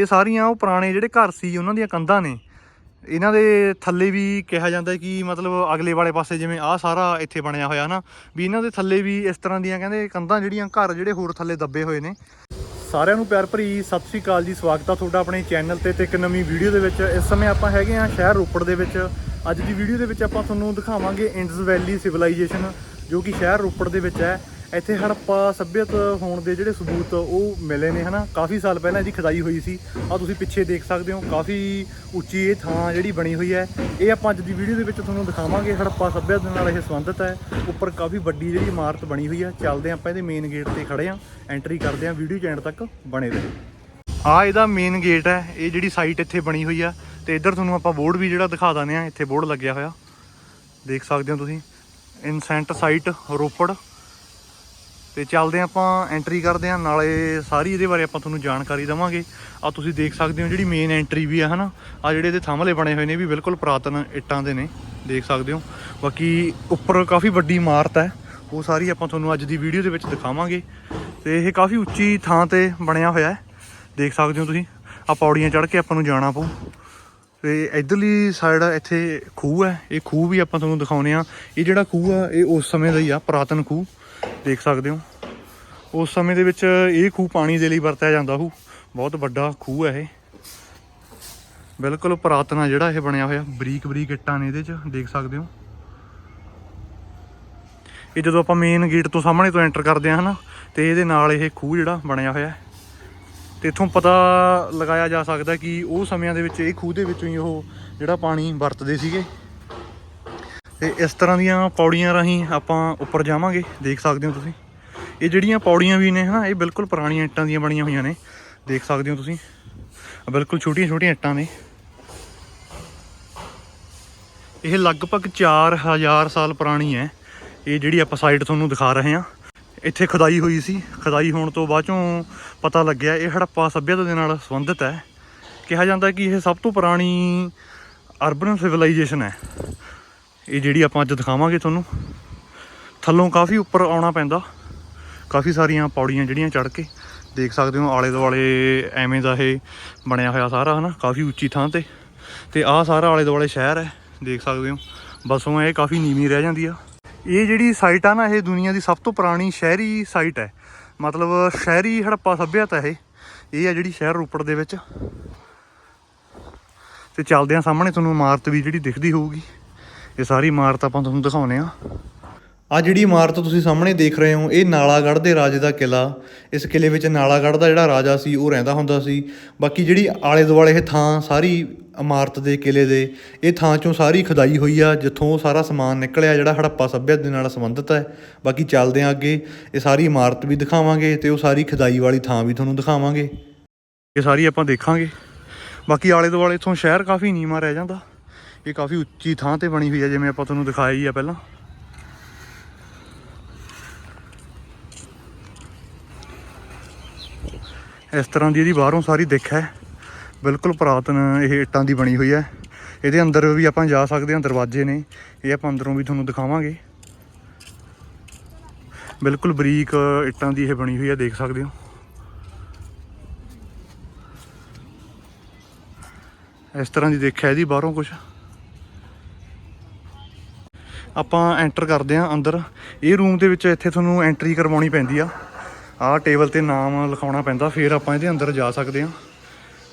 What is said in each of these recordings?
ਇਹ ਸਾਰੀਆਂ ਉਹ ਪੁਰਾਣੇ ਜਿਹੜੇ ਘਰ ਸੀ, ਉਹਨਾਂ ਦੀਆਂ ਕੰਧਾਂ ਨੇ। ਇਹਨਾਂ ਦੇ ਥੱਲੇ ਵੀ ਕਿਹਾ ਜਾਂਦਾ ਕਿ ਮਤਲਬ ਅਗਲੇ ਵਾਲੇ ਪਾਸੇ ਜਿਵੇਂ ਆਹ ਸਾਰਾ ਇੱਥੇ ਬਣਿਆ ਹੋਇਆ ਨਾ, ਵੀ ਇਹਨਾਂ ਦੇ ਥੱਲੇ ਵੀ ਇਸ ਤਰ੍ਹਾਂ ਦੀਆਂ ਕਹਿੰਦੇ ਕੰਧਾਂ ਜਿਹੜੀਆਂ ਘਰ ਜਿਹੜੇ ਹੋਰ ਥੱਲੇ ਦੱਬੇ ਹੋਏ ਨੇ। ਸਾਰਿਆਂ ਨੂੰ ਪਿਆਰ ਭਰੀ ਸਤਿ ਸ੍ਰੀ ਅਕਾਲ ਜੀ, ਸਵਾਗਤ ਆ ਤੁਹਾਡਾ ਆਪਣੇ ਚੈਨਲ ਤੇ ਤੇ ਇੱਕ ਨਵੀਂ ਵੀਡੀਓ ਦੇ ਵਿੱਚ। ਇਸ ਸਮੇਂ ਆਪਾਂ ਹੈਗੇ ਆ ਸ਼ਹਿਰ ਰੋਪੜ ਦੇ ਵਿੱਚ। ਅੱਜ ਦੀ ਵੀਡੀਓ ਦੇ ਵਿੱਚ ਆਪਾਂ ਤੁਹਾਨੂੰ ਦਿਖਾਵਾਂਗੇ ਇੰਡਸ ਵੈਲੀ ਸਿਵਲਾਈਜੇਸ਼ਨ, ਜੋ ਕਿ ਸ਼ਹਿਰ ਰੋਪੜ ਦੇ ਵਿੱਚ ਹੈ। ਇੱਥੇ ਹੜੱਪਾ ਸੱਭਿਅਤ ਹੋਣ ਦੇ ਜਿਹੜੇ ਸਬੂਤ ਉਹ ਮਿਲੇ ਨੇ, ਹਨਾ? ਕਾਫੀ ਸਾਲ ਪਹਿਲਾਂ ਇਹਦੀ ਖਦਾਈ ਹੋਈ ਸੀ। ਆ ਤੁਸੀਂ ਪਿੱਛੇ ਦੇਖ ਸਕਦੇ ਹੋ, ਕਾਫੀ ਉੱਚੀ ਇਹ ਥਾਂ ਜਿਹੜੀ ਬਣੀ ਹੋਈ ਹੈ। ਇਹ ਆਪਾਂ ਅੱਜ ਦੀ ਵੀਡੀਓ ਦੇ ਵਿੱਚ ਤੁਹਾਨੂੰ ਦਿਖਾਵਾਂਗੇ। ਹੜੱਪਾ ਸੱਭਿਅਤ ਨਾਲ ਇਹ ਸੰਬੰਧਿਤ ਹੈ। ਉੱਪਰ ਕਾਫੀ ਵੱਡੀ ਜਿਹੜੀ ਇਮਾਰਤ ਬਣੀ ਹੋਈ ਹੈ। ਚੱਲਦੇ ਆਪਾਂ ਇਹਦੇ ਮੇਨ ਗੇਟ ਤੇ ਖੜੇ ਆ ਐਂਟਰੀ ਕਰਦੇ ਆ ਵੀਡੀਓ ਚੈਨਲ ਤੱਕ ਬਣੇ ਰਹੋ। ਆ ਇਹਦਾ ਮੇਨ ਗੇਟ ਹੈ। ਇਹ ਜਿਹੜੀ ਸਾਈਟ ਇੱਥੇ ਬਣੀ ਹੋਈ ਆ। ਤੇ ਇੱਧਰ ਤੁਹਾਨੂੰ ਆਪਾਂ ਬੋਰਡ ਵੀ ਜਿਹੜਾ ਦਿਖਾ ਦਿੰਦੇ ਆ ਇੱਥੇ ਬੋਰਡ ਲੱਗਿਆ ਹੋਇਆ। ਦੇਖ ਸਕਦੇ ਹੋ ਤੁਸੀਂ। ਇਨਸੈਂਟ ਸਾਈਟ ਰੋਪੜ। ਤੇ ਚੱਲਦੇ ਹਾਂ ਆਪਾਂ ਐਂਟਰੀ ਕਰਦੇ ਹਾਂ, ਨਾਲੇ ਸਾਰੀ ਇਹਦੇ ਬਾਰੇ ਆਪਾਂ ਤੁਹਾਨੂੰ ਜਾਣਕਾਰੀ ਦਵਾਂਗੇ। ਆ ਤੁਸੀਂ ਦੇਖ ਸਕਦੇ ਹੋ ਜਿਹੜੀ ਮੇਨ ਐਂਟਰੀ ਵੀ ਆ, ਹਨਾ? ਆ ਜਿਹੜੇ ਇਹਦੇ ਥੰਮਲੇ ਬਣੇ ਹੋਏ ਨੇ ਇਹ ਵੀ ਬਿਲਕੁਲ ਪੁਰਾਤਨ ਇੱਟਾਂ ਦੇ ਨੇ, ਦੇਖ ਸਕਦੇ ਹੋ। ਬਾਕੀ ਉੱਪਰ ਕਾਫੀ ਵੱਡੀ ਇਮਾਰਤ ਹੈ, ਉਹ ਸਾਰੀ ਆਪਾਂ ਤੁਹਾਨੂੰ ਅੱਜ ਦੀ ਵੀਡੀਓ ਦੇ ਵਿੱਚ ਦਿਖਾਵਾਂਗੇ। ਤੇ ਇਹ ਕਾਫੀ ਉੱਚੀ ਥਾਂ ਤੇ ਬਣਿਆ ਹੋਇਆ ਹੈ, ਦੇਖ ਸਕਦੇ ਹੋ ਤੁਸੀਂ। ਆ ਪੌੜੀਆਂ ਚੜ੍ਹ ਕੇ ਆਪਾਂ ਨੂੰ ਜਾਣਾ ਪਊ। ਤੇ ਇਧਰਲੀ ਸਾਈਡ ਇੱਥੇ ਖੂਹ ਹੈ, ਇਹ ਖੂਹ ਵੀ ਆਪਾਂ ਤੁਹਾਨੂੰ ਦਿਖਾਉਨੇ ਆ ਇਹ ਜਿਹੜਾ ਖੂਹ ਆ, ਇਹ ਉਸ ਸਮੇਂ ਦਾ ਹੀ ਆ, ਪੁਰਾਤਨ ਖੂਹ। ਦੇਖ ਸਕਦੇ ਹੋ। ਉਸ ਸਮੇਂ ਦੇ ਵਿੱਚ ਇਹ ਖੂਹ ਪਾਣੀ ਦੇ ਲਈ ਵਰਤਿਆ ਜਾਂਦਾ ਹੋ ਬਹੁਤ ਵੱਡਾ ਖੂਹ ਹੈ ਇਹ। ਬਿਲਕੁਲ ਪੁਰਾਤਨਾ ਜਿਹੜਾ ਇਹ ਬਣਿਆ ਹੋਇਆ। ਬਰੀਕ ਬਰੀਕ ਇੱਟਾਂ ਨੇ ਇਹਦੇ 'ਚ, ਦੇਖ ਸਕਦੇ ਹੋ। ਇਹ ਜਦੋਂ ਆਪਾਂ ਮੇਨ ਗੇਟ ਤੋਂ ਸਾਹਮਣੇ ਤੋਂ ਐਂਟਰ ਕਰਦੇ ਆ ਹਨਾ, ਤੇ ਇਹਦੇ ਨਾਲ ਇਹ ਖੂਹ ਜਿਹੜਾ ਬਣਿਆ ਹੋਇਆ ਤੇ ਇਥੋਂ ਪਤਾ ਲਗਾਇਆ ਜਾ ਸਕਦਾ ਕਿ ਉਹ ਸਮਿਆਂ ਦੇ ਵਿੱਚ, ਇਹ ਖੂਹ ਦੇ ਵਿੱਚੋਂ ਹੀ ਉਹ ਜਿਹੜਾ ਪਾਣੀ ਵਰਤਦੇ ਸੀਗੇ। ਤੇ ਇਸ ਤਰ੍ਹਾਂ ਦੀਆਂ ਪੌੜੀਆਂ ਰਾਹੀਂ ਆਪਾਂ ਉੱਪਰ ਜਾਵਾਂਗੇ, ਦੇਖ ਸਕਦੇ ਹੋ ਤੁਸੀਂ। ਇਹ ਜਿਹੜੀਆਂ ਪੌੜੀਆਂ ਵੀ ਨੇ ਹਨਾ, ਇਹ ਬਿਲਕੁਲ ਪੁਰਾਣੀਆਂ ਇੱਟਾਂ ਦੀਆਂ ਬਣੀਆਂ ਹੋਈਆਂ ਨੇ। ਦੇਖ ਸਕਦੇ ਹੋ ਤੁਸੀਂ। ਬਿਲਕੁਲ ਛੋਟੀਆਂ ਛੋਟੀਆਂ ਇੱਟਾਂ ਨੇ। ਇਹ ਲਗਭਗ 4000 ਸਾਲ ਪੁਰਾਣੀ ਹੈ। ਇਹ ਜਿਹੜੀ ਆਪਾਂ ਸਾਈਡ ਤੁਹਾਨੂੰ ਦਿਖਾ ਰਹੇ ਹਾਂ। ਇੱਥੇ ਖਦਾਈ ਹੋਈ ਸੀ। ਖਦਾਈ ਹੋਣ ਤੋਂ ਬਾਅਦ ਚੋਂ ਪਤਾ ਲੱਗਿਆ, ਇਹ ਹੜੱਪਾ ਸੱਭਿਅਤਾ ਦੇ ਨਾਲ ਸੰਬੰਧਿਤ ਹੈ। ਕਿਹਾ ਜਾਂਦਾ ਕਿ ਇਹ ਸਭ ਤੋਂ ਪੁਰਾਣੀ ਅਰਬਨ ਸਿਵਲਾਈਜੇਸ਼ਨ ਹੈ। ਇਹ ਜਿਹੜੀ ਆਪਾਂ ਅੱਜ ਦਿਖਾਵਾਂਗੇ ਤੁਹਾਨੂੰ, ਥੱਲੋਂ ਕਾਫੀ ਉੱਪਰ ਆਉਣਾ ਪੈਂਦਾ। ਕਾਫੀ ਸਾਰੀਆਂ ਪੌੜੀਆਂ ਜਿਹੜੀਆਂ ਚੜ੍ਹ ਕੇ ਦੇਖ ਸਕਦੇ ਹੋ ਆਲੇ ਦੁਆਲੇ ਐਵੇਂ ਦਾ ਇਹ ਬਣਿਆ ਹੋਇਆ ਸਾਰਾ, ਹਨਾ? ਕਾਫੀ ਉੱਚੀ ਥਾਂ ਤੇ। ਤੇ ਆਹ ਸਾਰਾ ਆਲੇ ਦੁਆਲੇ ਸ਼ਹਿਰ ਹੈ, ਦੇਖ ਸਕਦੇ ਹੋ। ਬਸੋਂ ਇਹ ਕਾਫੀ ਨੀਵੀਂ ਰਹਿ ਜਾਂਦੀ ਆ। ਇਹ ਜਿਹੜੀ ਸਾਈਟ ਆ ਨਾ, ਇਹ ਦੁਨੀਆ ਦੀ ਸਭ ਤੋਂ ਪੁਰਾਣੀ ਸ਼ਹਿਰੀ ਸਾਈਟ ਹੈ। ਮਤਲਬ ਸ਼ਹਿਰੀ ਹੜੱਪਾ ਸੱਭਿਅਤਾ ਇਹ। ਇਹ ਆ ਜਿਹੜੀ ਸ਼ਹਿਰ ਰੋਪੜ ਦੇ ਵਿੱਚ। ਤੇ ਚੱਲਦਿਆਂ ਸਾਹਮਣੇ, ਤੁਹਾਨੂੰ ਇਮਾਰਤ ਵੀ ਜਿਹੜੀ ਦਿਖਦੀ ਹੋਊਗੀ। ਇਹ ਸਾਰੀ ਇਮਾਰਤ ਆਪਾਂ ਤੁਹਾਨੂੰ ਦਿਖਾਉਨੇ ਆ। ਆ ਜਿਹੜੀ ਇਮਾਰਤ ਤੁਸੀਂ ਸਾਹਮਣੇ ਦੇਖ ਰਹੇ ਹੋ ਇਹ ਨਾਲਾਗੜ੍ਹ ਦੇ ਰਾਜੇ ਦਾ ਕਿਲਾ ਇਸ ਕਿਲੇ ਵਿੱਚ ਨਾਲਾਗੜ੍ਹ ਦਾ ਜਿਹੜਾ ਰਾਜਾ ਸੀ ਉਹ ਰਹਿੰਦਾ ਹੁੰਦਾ ਸੀ। ਬਾਕੀ ਜਿਹੜੀ ਆਲੇ ਦੁਆਲੇ ਇਹ ਥਾਂ ਸਾਰੀ ਇਮਾਰਤ ਦੇ ਕਿਲੇ ਦੇ ਇਹ ਥਾਂ ਚੋਂ ਸਾਰੀ ਖੁਦਾਈ ਹੋਈ ਆ ਜਿੱਥੋਂ ਸਾਰਾ ਸਮਾਨ ਨਿਕਲਿਆ ਜਿਹੜਾ ਹੜੱਪਾ ਸੱਭਿਅਤਾ ਦੇ ਨਾਲ ਸੰਬੰਧਿਤ ਹੈ। ਬਾਕੀ ਚੱਲਦੇ ਆ ਅੱਗੇ। ਇਹ ਸਾਰੀ ਇਮਾਰਤ ਵੀ ਦਿਖਾਵਾਂਗੇ ਤੇ ਉਹ ਸਾਰੀ ਖੁਦਾਈ ਵਾਲੀ ਥਾਂ ਵੀ ਤੁਹਾਨੂੰ ਦਿਖਾਵਾਂਗੇ। ਇਹ ਸਾਰੀ ਆਪਾਂ ਦੇਖਾਂਗੇ। ਬਾਕੀ ਆਲੇ ਦੁਆਲੇ ਇਥੋਂ ਸ਼ਹਿਰ ਕਾਫੀ ਨੀਵਾਂ ਰਹਿ ਜਾਂਦਾ। ਇਹ ਕਾਫੀ ਉੱਚੀ ਥਾਂ ਤੇ ਬਣੀ ਹੋਈ ਹੈ ਜਿਵੇਂ ਆਪਾਂ ਤੁਹਾਨੂੰ ਦਿਖਾਈ ਆ ਪਹਿਲਾਂ। ਇਸ ਤਰ੍ਹਾਂ ਦੀ ਇਹਦੀ ਬਾਹਰੋਂ ਸਾਰੀ ਦਿੱਖ ਹੈ। ਬਿਲਕੁਲ ਪੁਰਾਤਨ ਇਹ ਇੱਟਾਂ ਦੀ ਬਣੀ ਹੋਈ ਹੈ। ਇਹਦੇ ਅੰਦਰ ਵੀ ਆਪਾਂ ਜਾ ਸਕਦੇ ਹਾਂ, ਦਰਵਾਜ਼ੇ ਨੇ। ਇਹ ਆਪਾਂ ਅੰਦਰੋਂ ਵੀ ਤੁਹਾਨੂੰ ਦਿਖਾਵਾਂਗੇ। ਬਿਲਕੁਲ ਬਰੀਕ ਇੱਟਾਂ ਦੀ ਇਹ ਬਣੀ ਹੋਈ ਹੈ, ਦੇਖ ਸਕਦੇ ਹੋ। ਇਸ ਤਰ੍ਹਾਂ ਦੀ ਦੇਖਿਆ ਇਹਦੀ ਬਾਹਰੋਂ ਕੁਝ ਆਪਾਂ ਐਂਟਰ ਕਰਦੇ ਹਾਂ ਅੰਦਰ। ਇਹ ਰੂਮ ਦੇ ਵਿੱਚ ਇੱਥੇ ਤੁਹਾਨੂੰ ਐਂਟਰੀ ਕਰਵਾਉਣੀ ਪੈਂਦੀ ਆ। ਆਹ ਟੇਬਲ ਤੇ ਨਾਮ ਲਿਖਾਉਣਾ ਪੈਂਦਾ, ਫਿਰ ਆਪਾਂ ਇਹਦੇ ਅੰਦਰ ਜਾ ਸਕਦੇ ਹਾਂ।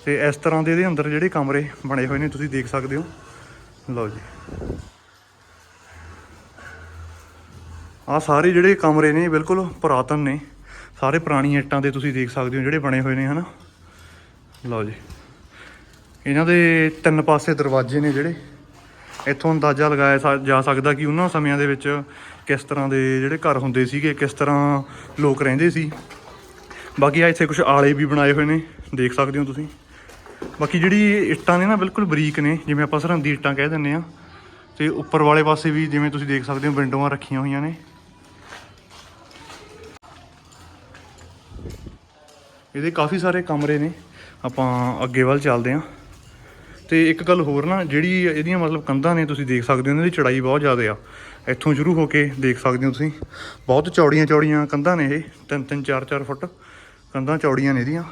ਤੇ ਇਸ ਤਰ੍ਹਾਂ ਦੇ ਇਹਦੇ ਅੰਦਰ ਜਿਹੜੇ ਕਮਰੇ ਬਣੇ ਹੋਏ ਨੇ, ਤੁਸੀਂ ਦੇਖ ਸਕਦੇ ਹੋ। ਲਓ ਜੀ। ਆਹ ਸਾਰੇ ਜਿਹੜੇ ਕਮਰੇ ਨੇ ਬਿਲਕੁਲ ਪੁਰਾਤਨ ਨੇ। ਸਾਰੇ ਪੁਰਾਣੀ ਇੱਟਾਂ ਦੇ ਤੁਸੀਂ ਦੇਖ ਸਕਦੇ ਹੋ, ਜਿਹੜੇ ਬਣੇ ਹੋਏ ਨੇ, ਹਨਾ? ਲਓ ਜੀ। ਇਹਨਾਂ ਦੇ ਤਿੰਨ ਪਾਸੇ ਦਰਵਾਜ਼ੇ ਨੇ ਜਿਹੜੇ। ਇੱਥੋਂ ਅੰਦਾਜ਼ਾ ਲਗਾਇਆ ਸਾ- ਜਾ ਸਕਦਾ ਕਿ ਉਹਨਾਂ ਸਮਿਆਂ ਦੇ ਵਿੱਚ ਕਿਸ ਤਰ੍ਹਾਂ ਦੇ ਜਿਹੜੇ ਘਰ ਹੁੰਦੇ ਸੀਗੇ, ਕਿਸ ਤਰ੍ਹਾਂ ਲੋਕ ਰਹਿੰਦੇ ਸੀ। ਬਾਕੀ ਆ ਇੱਥੇ ਕੁਝ ਆਲੇ ਵੀ ਬਣਾਏ ਹੋਏ ਨੇ, ਦੇਖ ਸਕਦੇ ਹੋ ਤੁਸੀਂ। ਬਾਕੀ ਜਿਹੜੀ ਇੱਟਾਂ ਨੇ ਨਾ ਬਿਲਕੁਲ ਬਰੀਕ ਨੇ, ਜਿਵੇਂ ਆਪਾਂ ਸਰਹੰਦੀ ਇੱਟਾਂ ਕਹਿ ਦਿੰਦੇ ਆ ਤੇ ਉੱਪਰ ਵਾਲੇ ਪਾਸੇ ਵੀ ਜਿਵੇਂ ਤੁਸੀਂ ਦੇਖ ਸਕਦੇ ਹੋ ਵਿੰਡੋਆਂ ਰੱਖੀਆਂ ਹੋਈਆਂ ਨੇ। ਇਹਦੇ ਕਾਫੀ ਸਾਰੇ ਕਮਰੇ ਨੇ। ਆਪਾਂ ਅੱਗੇ ਵੱਲ ਚੱਲਦੇ ਹਾਂ। ਤੇ ਇੱਕ ਗੱਲ ਹੋਰ ਨਾ, ਜਿਹੜੀ ਇਹਦੀਆਂ ਮਤਲਬ ਕੰਧਾਂ ਨੇ ਤੁਸੀਂ ਦੇਖ ਸਕਦੇ ਹੋ, ਇਹਨਾਂ ਦੀ ਚੜਾਈ ਬਹੁਤ ਜ਼ਿਆਦਾ ਆ। ਇੱਥੋਂ ਸ਼ੁਰੂ ਹੋ ਕੇ ਦੇਖ ਸਕਦੇ ਹੋ ਤੁਸੀਂ। ਬਹੁਤ ਚੌੜੀਆਂ ਚੌੜੀਆਂ ਕੰਧਾਂ ਨੇ ਇਹ, ਤਿੰਨ ਤਿੰਨ, ਚਾਰ ਚਾਰ ਫੁੱਟ ਕੰਧਾਂ ਚੌੜੀਆਂ ਨੇ ਇਹਦੀਆਂ।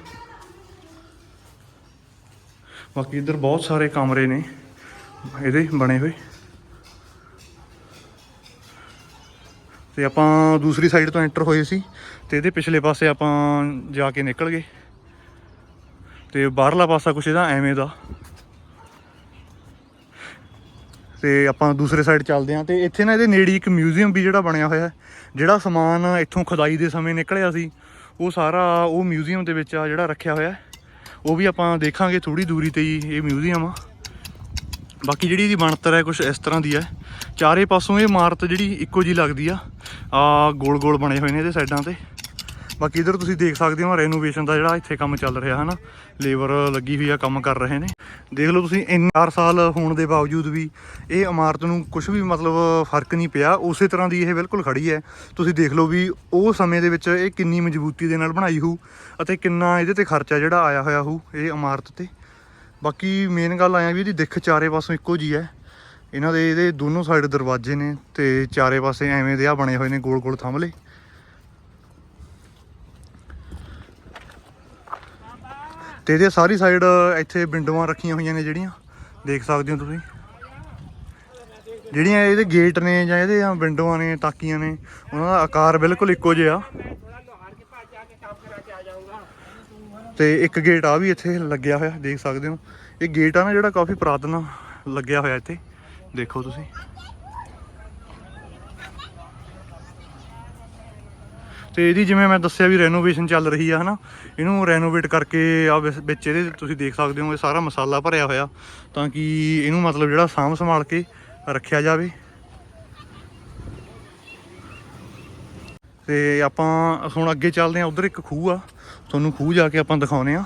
ਬਾਕੀ ਇੱਧਰ ਬਹੁਤ ਸਾਰੇ ਕਮਰੇ ਨੇ, ਇਹਦੇ ਬਣੇ ਹੋਏ। ਤੇ ਆਪਾਂ ਦੂਸਰੀ ਸਾਈਡ ਤੋਂ ਐਂਟਰ ਹੋਏ ਸੀ, ਤੇ ਇਹਦੇ ਪਿਛਲੇ ਪਾਸੇ ਆਪਾਂ ਜਾ ਕੇ ਨਿਕਲ ਗਏ। ਤੇ ਬਾਹਰਲਾ ਪਾਸਾ ਕੁਛ ਇਹਦਾ ਐਵੇਂ ਦਾ। ਤੇ ਆਪਾਂ ਦੂਸਰੇ ਸਾਈਡ ਚੱਲਦੇ ਆਂ ਤੇ ਇੱਥੇ ਨਾ ਇਹਦੇ ਨੇੜੇ ਇੱਕ ਮਿਊਜ਼ੀਅਮ ਵੀ ਜਿਹੜਾ ਬਣਿਆ ਹੋਇਆ ਹੈ, ਜਿਹੜਾ ਸਮਾਨ ਇੱਥੋਂ ਖੁਦਾਈ ਦੇ ਸਮੇਂ ਨਿਕਲਿਆ ਸੀ, ਉਹ ਸਾਰਾ ਉਹ ਮਿਊਜ਼ੀਅਮ ਦੇ ਵਿੱਚ ਆ ਜਿਹੜਾ ਰੱਖਿਆ ਹੋਇਆ ਉਹ ਵੀ ਆਪਾਂ ਦੇਖਾਂਗੇ ਥੋੜੀ ਦੂਰੀ ਤੇ ਹੀ ਇਹ ਮਿਊਜ਼ੀਅਮ ਆ। ਬਾਕੀ ਜਿਹੜੀ ਇਹਦੀ ਬਣਤਰ ਹੈ ਕੁਝ ਇਸ ਤਰ੍ਹਾਂ ਦੀ ਹੈ। ਚਾਰੇ ਪਾਸੋਂ ਇਹ ਇਮਾਰਤ ਜਿਹੜੀ ਇੱਕੋ ਜੀ ਲੱਗਦੀ ਆ। ਆ ਗੋਲ ਗੋਲ ਬਣੇ ਹੋਏ ਨੇ ਇਹਦੇ ਸਾਈਡਾਂ ਤੇ। ਬਾਕੀ ਇਧਰ ਤੁਸੀਂ ਦੇਖ ਸਕਦੇ ਹੋ ਰੈਨੋਵੇਸ਼ਨ ਦਾ ਜਿਹੜਾ ਇੱਥੇ ਕੰਮ ਚੱਲ ਰਿਹਾ ਹੈ ਨਾ ਲੇਬਰ ਲੱਗੀ ਹੋਈ ਆ, ਕੰਮ ਕਰ ਰਹੇ ਨੇ। ਦੇਖ ਲਓ ਤੁਸੀਂ, ਇੰਨੇ 4 ਸਾਲ ਹੋਣ ਦੇ ਬਾਵਜੂਦ ਵੀ ਇਹ ਇਮਾਰਤ ਨੂੰ ਕੁਝ ਵੀ ਮਤਲਬ ਫ਼ਰਕ ਨਹੀਂ ਪਿਆ। ਉਸੇ ਤਰ੍ਹਾਂ ਦੀ ਇਹ ਬਿਲਕੁਲ ਖੜੀ ਹੈ। ਤੁਸੀਂ ਦੇਖ ਲਓ ਵੀ ਉਹ ਸਮੇਂ ਦੇ ਵਿੱਚ ਇਹ ਕਿੰਨੀ ਮਜ਼ਬੂਤੀ ਦੇ ਨਾਲ ਬਣਾਈ ਹੋਊ ਅਤੇ ਕਿੰਨਾ ਇਹਦੇ ਤੇ ਖਰਚਾ ਜਿਹੜਾ ਆਇਆ ਹੋਇਆ ਹੋਊ ਇਹ ਇਮਾਰਤ ਤੇ। ਬਾਕੀ ਮੇਨ ਗੱਲ ਆਇਆ ਵੀ ਇਹਦੀ ਦਿੱਖ ਚਾਰੇ ਪਾਸੋਂ ਇੱਕੋ ਜੀ ਹੈ। ਇਹਨਾਂ ਦੇ ਇਹਦੇ ਦੋਨੋਂ ਸਾਈਡ ਦਰਵਾਜ਼ੇ ਨੇ ਤੇ ਚਾਰੇ ਪਾਸੇ ਐਵੇਂ ਦੇ ਆ ਬਣੇ ਹੋਏ ਨੇ ਗੋਲ ਗੋਲ ਤੇ ਇਹਦੇ ਸਾਰੀ ਸਾਈਡ ਇੱਥੇ ਵਿੰਡੋਆਂ ਰੱਖੀਆਂ ਹੋਈਆਂ ਨੇ ਜਿਹੜੀਆਂ। ਦੇਖ ਸਕਦੇ ਹੋ ਤੁਸੀਂ। ਜਿਹੜੀਆਂ ਇਹਦੇ ਗੇਟ ਨੇ ਜਾਂ ਇਹਦੇ ਵਿੰਡੋਆਂ ਨੇ, ਟਾਕੀਆਂ ਨੇ, ਉਹਨਾਂ ਦਾ ਆਕਾਰ ਬਿਲਕੁਲ ਇੱਕੋ ਜਿਹਾ। ਤੇ ਇੱਕ ਗੇਟ ਆ ਵੀ ਇੱਥੇ ਲੱਗਿਆ ਹੋਇਆ, ਦੇਖ ਸਕਦੇ ਹੋ। ਇਹ ਗੇਟ ਆ ਨਾ ਜਿਹੜਾ ਕਾਫੀ ਪੁਰਾਤਨ ਲੱਗਿਆ ਹੋਇਆ ਇੱਥੇ। ਦੇਖੋ ਤੁਸੀਂ। ਤੇ ਇਹਦੀ ਜਿਵੇਂ ਮੈਂ ਦੱਸਿਆ ਵੀ ਰੈਨੋਵੇਸ਼ਨ ਚੱਲ ਰਹੀ ਆ, ਹਨਾ? ਇਹਨੂੰ ਰੈਨੋਵੇਟ ਕਰਕੇ ਆ ਵਿੱਚ ਇਹਦੇ ਤੁਸੀਂ ਦੇਖ ਸਕਦੇ ਹੋ, ਇਹ ਸਾਰਾ ਮਸਾਲਾ ਭਰਿਆ ਹੋਇਆ। ਤਾਂ ਕਿ ਇਹਨੂੰ ਮਤਲਬ ਜਿਹੜਾ ਸਾਂਭ ਸੰਭਾਲ ਕੇ ਰੱਖਿਆ ਜਾਵੇ। ਤੇ ਆਪਾਂ ਹੁਣ ਅੱਗੇ ਚੱਲਦੇ ਆ ਉਧਰ ਇੱਕ ਖੂਹ ਆ। ਤੁਹਾਨੂੰ ਖੂਹ ਜਾ ਕੇ ਆਪਾਂ ਦਿਖਾਉਨੇ ਆ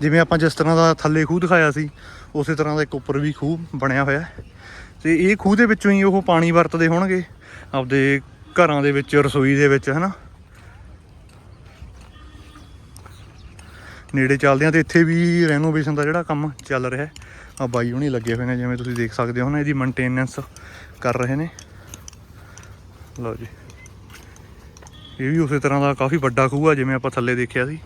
ਜਿਵੇਂ ਆਪਾਂ ਜਿਸ ਤਰ੍ਹਾਂ ਦਾ ਥੱਲੇ ਖੂਹ ਦਿਖਾਇਆ ਸੀ, ਉਸੇ ਤਰ੍ਹਾਂ ਦਾ ਇੱਕ ਉੱਪਰ ਵੀ ਖੂਹ ਬਣਿਆ ਹੋਇਆ ਹੈ। ਤੇ ਇਹ ਖੂਹ ਦੇ ਵਿੱਚੋਂ ਹੀ ਉਹ ਪਾਣੀ ਵਰਤਦੇ ਹੋਣਗੇ, ਆਪਦੇ ਘਰਾਂ ਦੇ ਵਿੱਚ, ਰਸੋਈ ਦੇ ਵਿੱਚ, ਹਨਾ? ਨੇੜੇ ਚੱਲਦੇ ਆ ਤੇ ਇੱਥੇ ਵੀ ਰੈਨੋਵੇਸ਼ਨ ਦਾ ਜਿਹੜਾ ਕੰਮ ਚੱਲ ਰਿਹਾ ਹੈ। ਆ ਬਾਈ ਹੁਣੀ ਲੱਗੇ ਹੋਏ ਨੇ, ਜਿਵੇਂ ਤੁਸੀਂ ਦੇਖ ਸਕਦੇ ਹੋ ਨਾ, ਇਹਦੀ ਮੇਨਟੇਨੈਂਸ ਕਰ ਰਹੇ ਨੇ। ਲਓ ਜੀ। ਇਹ ਵੀ ਉਸੇ ਤਰ੍ਹਾਂ ਦਾ ਕਾਫੀ ਵੱਡਾ ਖੂਹ ਆ, ਜਿਵੇਂ ਆਪਾਂ ਥੱਲੇ ਦੇਖਿਆ ਸੀ।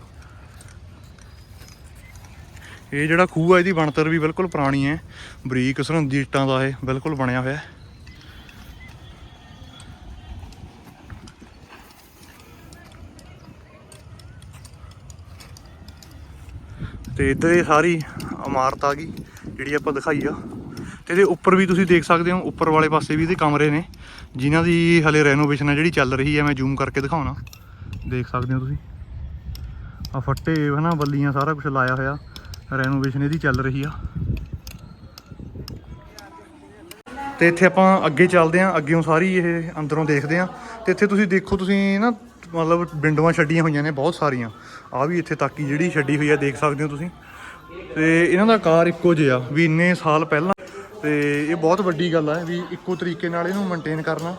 ਇਹ ਜਿਹੜਾ ਖੂਹ ਆ, ਇਹਦੀ ਬਣਤਰ ਵੀ ਬਿਲਕੁਲ ਪੁਰਾਣੀ ਹੈ। ਬਰੀਕ ਸਰਹੰਦੀ ਇੱਟਾਂ ਦਾ ਇਹ ਬਿਲਕੁਲ ਬਣਿਆ ਹੋਇਆ ਹੈ। ਤੇ ਇੱਧਰ ਇਹ ਸਾਰੀ ਇਮਾਰਤ ਆ ਗਈ, ਜਿਹੜੀ ਆਪਾਂ ਦਿਖਾਈ ਆ। ਤੇ ਇਹਦੇ ਉੱਪਰ ਵੀ ਤੁਸੀਂ ਦੇਖ ਸਕਦੇ ਹੋ, ਉੱਪਰ ਵਾਲੇ ਪਾਸੇ ਵੀ ਇਹਦੇ ਕਮਰੇ ਨੇ, ਜਿਨ੍ਹਾਂ ਦੀ ਹਲੇ ਰੈਨੋਵੇਸ਼ਨ ਹੈ ਜਿਹੜੀ ਚੱਲ ਰਹੀ ਹੈ ਮੈਂ ਜ਼ੂਮ ਕਰਕੇ ਦਿਖਾਉਣਾ। ਦੇਖ ਸਕਦੇ ਹੋ ਤੁਸੀਂ। ਆ ਫੱਟੇ ਹਨਾ ਬੱਲੀਆਂ, ਸਾਰਾ ਕੁਝ ਲਾਇਆ ਹੋਇਆ। ਰੈਨੋਵੇਸ਼ਨ ਇਹਦੀ ਚੱਲ ਰਹੀ ਆ। ਤੇ ਇੱਥੇ ਆਪਾਂ ਅੱਗੇ ਚੱਲਦੇ ਆਂ ਅੱਗੇੋਂ ਸਾਰੀ ਇਹ ਅੰਦਰੋਂ ਦੇਖਦੇ ਆਂ। ਤੇ ਇੱਥੇ ਤੁਸੀਂ ਦੇਖੋ, ਤੁਸੀਂ ਨਾ ਮਤਲਬ ਵਿੰਡੋਆਂ ਛੱਡੀਆਂ ਹੋਈਆਂ ਨੇ ਬਹੁਤ ਸਾਰੀਆਂ। ਆ ਵੀ ਇੱਥੇ ਤਾਕੀ ਜਿਹੜੀ ਛੱਡੀ ਹੋਈ ਆ, ਦੇਖ ਸਕਦੇ ਹੋ ਤੁਸੀਂ। ਤੇ ਇਹਨਾਂ ਦਾ ਆਕਾਰ ਇੱਕੋ ਜਿਹਾ, ਵੀ ਇੰਨੇ ਸਾਲ ਪਹਿਲਾਂ। ਤੇ ਇਹ ਬਹੁਤ ਵੱਡੀ ਗੱਲ ਹੈ ਵੀ ਇੱਕੋ ਤਰੀਕੇ ਨਾਲ ਇਹਨੂੰ ਮੇਨਟੇਨ ਕਰਨਾ।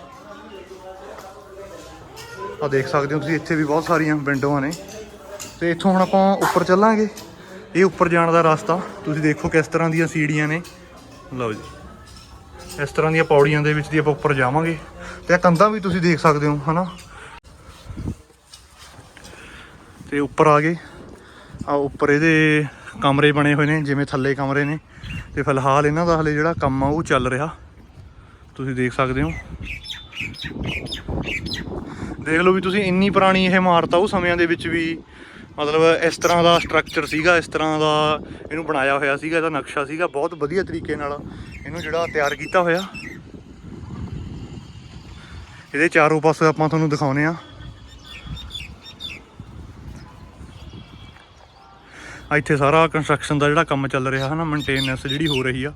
ਆ ਦੇਖ ਸਕਦੇ ਹੋ ਤੁਸੀਂ, ਇੱਥੇ ਵੀ ਬਹੁਤ ਸਾਰੀਆਂ ਵਿੰਡੋਆਂ ਨੇ। ਤੇ ਇੱਥੋਂ ਹੁਣ ਆਪਾਂ ਉੱਪਰ ਚੱਲਾਂਗੇ। ਇਹ ਉੱਪਰ ਜਾਣ ਦਾ ਰਸਤਾ। ਤੁਸੀਂ ਦੇਖੋ ਕਿਸ ਤਰ੍ਹਾਂ ਦੀਆਂ ਸੀੜੀਆਂ ਨੇ। ਲਓ ਜੀ। ਇਸ ਤਰ੍ਹਾਂ ਦੀਆਂ ਪੌੜੀਆਂ ਦੇ ਵਿੱਚ ਦੀ ਆਪਾਂ ਉੱਪਰ ਜਾਵਾਂਗੇ। ਤੇ ਕੰਧਾਂ ਵੀ ਤੁਸੀਂ ਦੇਖ ਸਕਦੇ ਹੋ, ਹਨਾ? ਤੇ ਉੱਪਰ ਆ ਗਏ। ਆ ਉੱਪਰ ਇਹਦੇ ਕਮਰੇ ਬਣੇ ਹੋਏ ਨੇ, ਜਿਵੇਂ ਥੱਲੇ ਕਮਰੇ ਨੇ। ਤੇ ਫਿਲਹਾਲ ਇਹਨਾਂ ਦਾ ਹਲੇ ਜਿਹੜਾ ਕੰਮ ਆ, ਉਹ ਚੱਲ ਰਿਹਾ। ਤੁਸੀਂ ਦੇਖ ਸਕਦੇ ਹੋ। ਦੇਖ ਲਓ ਵੀ ਤੁਸੀਂ, ਇੰਨੀ ਪੁਰਾਣੀ ਇਹ ਇਮਾਰਤ ਆ, ਉਹ ਸਮਿਆਂ ਦੇ ਵਿੱਚ ਵੀ ਮਤਲਬ ਇਸ ਤਰ੍ਹਾਂ ਦਾ ਸਟਰਕਚਰ ਸੀਗਾ, ਇਸ ਤਰ੍ਹਾਂ ਦਾ ਇਹਨੂੰ ਬਣਾਇਆ ਹੋਇਆ ਸੀਗਾ, ਇਹਦਾ ਨਕਸ਼ਾ ਸੀਗਾ, ਬਹੁਤ ਵਧੀਆ ਤਰੀਕੇ ਨਾਲ ਇਹਨੂੰ ਜਿਹੜਾ ਤਿਆਰ ਕੀਤਾ ਹੋਇਆ। ਇਹਦੇ ਚਾਰੋਂ ਪਾਸੇ ਆਪਾਂ ਤੁਹਾਨੂੰ ਦਿਖਾਉਨੇ ਆ ਇੱਥੇ ਸਾਰਾ ਕੰਸਟਰਕਸ਼ਨ ਦਾ ਜਿਹੜਾ ਕੰਮ ਚੱਲ ਰਿਹਾ ਹੈ ਨਾ ਮੇਨਟੇਨੈਂਸ ਜਿਹੜੀ ਹੋ ਰਹੀ ਆ।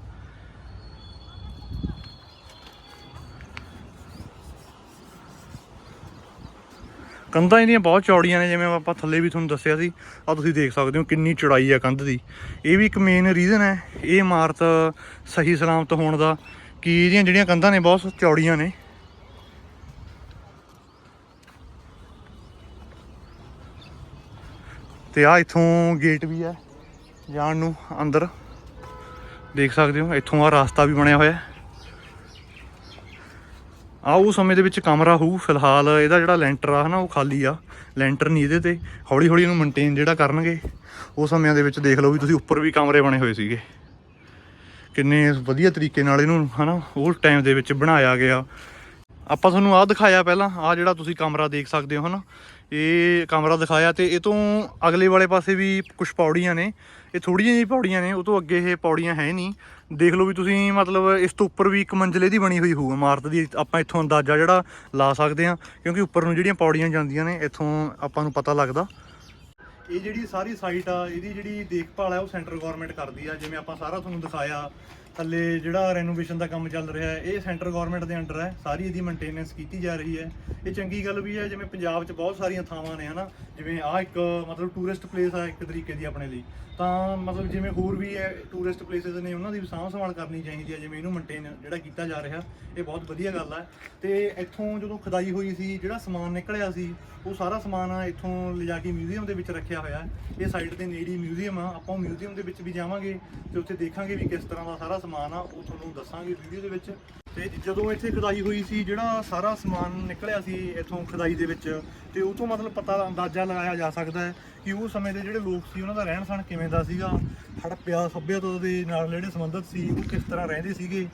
ਕੰਧਾਂ ਇਹਦੀਆਂ ਬਹੁਤ ਚੌੜੀਆਂ ਨੇ, ਜਿਵੇਂ ਆਪਾਂ ਥੱਲੇ ਵੀ ਤੁਹਾਨੂੰ ਦੱਸਿਆ ਸੀ। ਆ ਤੁਸੀਂ ਦੇਖ ਸਕਦੇ ਹੋ ਕਿੰਨੀ ਚੌੜਾਈ ਆ ਕੰਧ ਦੀ। ਇਹ ਵੀ ਇੱਕ ਮੇਨ ਰੀਜ਼ਨ ਹੈ, ਇਹ ਇਮਾਰਤ ਸਹੀ ਸਲਾਮਤ ਹੋਣ ਦਾ, ਕਿ ਇਹਦੀਆਂ ਜਿਹੜੀਆਂ ਕੰਧਾਂ ਨੇ ਬਹੁਤ ਚੌੜੀਆਂ ਨੇ। ਤੇ ਆ ਇੱਥੋਂ ਗੇਟ ਵੀ ਹੈ, ਜਾਣ ਨੂੰ ਅੰਦਰ। ਦੇਖ ਸਕਦੇ ਹੋ, ਇੱਥੋਂ ਆ ਰਸਤਾ ਵੀ ਬਣਿਆ ਹੋਇਆ ਹੈ। ਆ ਉਹ ਸਮੇਂ ਦੇ ਵਿੱਚ ਕਮਰਾ ਹੋਊ, ਫਿਲਹਾਲ ਇਹਦਾ ਜਿਹੜਾ ਲੈਂਟਰ ਆ ਹਨਾ, ਉਹ ਖਾਲੀ ਆ। ਲੈਂਟਰ ਨਹੀਂ ਇਹਦੇ ਤੇ ਹੌਲੀ ਹੌਲੀ ਇਹਨੂੰ ਮੇਨਟੇਨ ਜਿਹੜਾ ਕਰਨਗੇ, ਉਹ ਸਮਿਆਂ ਦੇ ਵਿੱਚ ਦੇਖ ਲਓ ਵੀ ਤੁਸੀਂ ਉੱਪਰ ਵੀ ਕਮਰੇ ਬਣੇ ਹੋਏ ਸੀਗੇ। ਕਿੰਨੇ ਵਧੀਆ ਤਰੀਕੇ ਨਾਲ ਇਹਨੂੰ ਹਨਾ, ਉਹ ਟਾਈਮ ਦੇ ਵਿੱਚ ਬਣਾਇਆ ਗਿਆ। ਆਪਾਂ ਤੁਹਾਨੂੰ ਆਹ ਦਿਖਾਇਆ ਪਹਿਲਾਂ, ਆਹ ਜਿਹੜਾ ਤੁਸੀਂ ਕਮਰਾ ਦੇਖ ਸਕਦੇ ਹੋ ਹਨਾ ਇਹ ਕਮਰਾ ਦਿਖਾਇਆ ਤੇ ਇਹ ਤੋਂ ਅਗਲੇ ਵਾਲੇ ਪਾਸੇ ਵੀ ਕੁਝ ਪੌੜੀਆਂ ਨੇ। ਇਹ ਥੋੜੀਆਂ ਜਿਹੀ ਪੌੜੀਆਂ ਨੇ, ਉਹ ਤੋਂ ਅੱਗੇ ਇਹ ਪੌੜੀਆਂ ਹੈ ਨਹੀਂ। ਦੇਖ ਲਓ ਵੀ ਤੁਸੀਂ, ਮਤਲਬ ਇਸ ਤੋਂ ਉੱਪਰ ਵੀ ਇੱਕ ਮੰਜ਼ਲੇ ਦੀ ਬਣੀ ਹੋਈ ਹੋਊ ਇਮਾਰਤ ਦੀ, ਆਪਾਂ ਇੱਥੋਂ ਅੰਦਾਜ਼ਾ ਜਿਹੜਾ ਲਾ ਸਕਦੇ ਹਾਂ, ਕਿਉਂਕਿ ਉੱਪਰ ਨੂੰ ਜਿਹੜੀਆਂ ਪੌੜੀਆਂ ਜਾਂਦੀਆਂ ਨੇ, ਇੱਥੋਂ ਆਪਾਂ ਨੂੰ ਪਤਾ ਲੱਗਦਾ। ਇਹ ਜਿਹੜੀ ਸਾਰੀ ਸਾਈਟ ਆ, ਇਹਦੀ ਜਿਹੜੀ ਦੇਖਭਾਲ ਹੈ ਉਹ ਸੈਂਟਰ ਗਵਰਨਮੈਂਟ ਕਰਦੀ ਆ, ਜਿਵੇਂ ਆਪਾਂ ਸਾਰਾ ਤੁਹਾਨੂੰ ਦਿਖਾਇਆ। ਥੱਲੇ ਜਿਹੜਾ ਰੈਨੋਵੇਸ਼ਨ ਦਾ ਕੰਮ ਚੱਲ ਰਿਹਾ ਹੈ, ਇਹ ਸੈਂਟਰ ਗਵਰਨਮੈਂਟ ਦੇ ਅੰਡਰ ਹੈ, ਸਾਰੀ ਇਹਦੀ ਮੇਨਟੇਨੈਂਸ ਕੀਤੀ ਜਾ ਰਹੀ ਹੈ। ਇਹ ਚੰਗੀ ਗੱਲ ਵੀ ਹੈ, ਜਿਵੇਂ ਪੰਜਾਬ 'ਚ ਬਹੁਤ ਸਾਰੀਆਂ ਥਾਵਾਂ ਨੇ, ਹਨਾ? ਜਿਵੇਂ ਆ ਇੱਕ, ਮਤਲਬ ਟੂਰਿਸਟ ਪਲੇਸ ਆ ਇੱਕ ਤਰੀਕੇ ਦੀ ਆਪਣੇ ਲਈ। ਤਾਂ ਮਤਲਬ ਜਿਵੇਂ ਹੋਰ ਵੀ ਹੈ ਟੂਰਿਸਟ ਪਲੇਸਸ ਨੇ, ਉਹਨਾਂ ਦੀ ਵੀ ਸਾਂਭ ਸੰਭਾਲ ਕਰਨੀ ਚਾਹੀਦੀ ਹੈ, ਜਿਵੇਂ ਇਹਨੂੰ ਮੇਨਟੇਨ ਜਿਹੜਾ ਕੀਤਾ ਜਾ ਰਿਹਾ, ਇਹ ਬਹੁਤ ਵਧੀਆ ਗੱਲ ਹੈ ਤੇ ਇੱਥੋਂ ਜਦੋਂ ਖੁਦਾਈ ਹੋਈ ਸੀ, ਜਿਹੜਾ ਸਮਾਨ ਨਿਕਲਿਆ ਸੀ, ਉਹ ਸਾਰਾ ਸਮਾਨ ਇੱਥੋਂ ਲਿਜਾ ਕੇ ਮਿਊਜ਼ੀਅਮ ਦੇ ਵਿੱਚ ਰੱਖਿਆ ਹੋਇਆ ਹੈ। ਇਹ ਸਾਈਡ 'ਤੇ ਨੇੜੀ ਮਿਊਜ਼ੀਅਮ ਆ, ਆਪਾਂ ਮਿਊਜ਼ੀਅਮ ਦੇ ਵਿੱਚ ਵੀ ਜਾਵਾਂਗੇ ਤੇ ਉੱਥੇ ਦੇਖਾਂਗੇ ਵੀ ਕਿਸ ਤਰ੍ਹਾਂ ਦਾ ਸਾਰਾ ਸਮਾਨ ਆ, ਉਹ ਤੁਹਾਨੂੰ ਦੱਸਾਂਗੇ ਵੀਡੀਓ ਦੇ ਵਿੱਚ। ਤੇ ਜਦੋਂ ਇੱਥੇ ਖੁਦਾਈ ਹੋਈ ਸੀ, ਜਿਹੜਾ ਸਾਰਾ ਸਮਾਨ ਨਿਕਲਿਆ ਸੀ ਇੱਥੋਂ ਖੁਦਾਈ ਦੇ ਵਿੱਚ, ਤੇ ਉਹ ਤੋਂ ਮਤਲਬ ਪਤਾ ਅੰਦਾਜ਼ਾ ਲਗਾਇਆ ਜਾ ਸਕਦਾ ਹੈ ਕਿ ਉਹ ਸਮੇਂ ਦੇ ਜਿਹੜੇ ਲੋਕ ਸੀ, ਉਹਨਾਂ ਦਾ ਰਹਿਣ ਸਹਿਣ ਕਿਵੇਂ ਦਾ ਸੀਗਾ ਹੜੱਪਿਆ ਸੱਭਿਅਤਾ ਦੇ ਨਾਲ ਜਿਹੜੇ ਸੰਬੰਧਿਤ ਸੀ, ਉਹ ਕਿਸ ਤਰ੍ਹਾਂ ਰਹਿੰਦੇ ਸੀਗੇ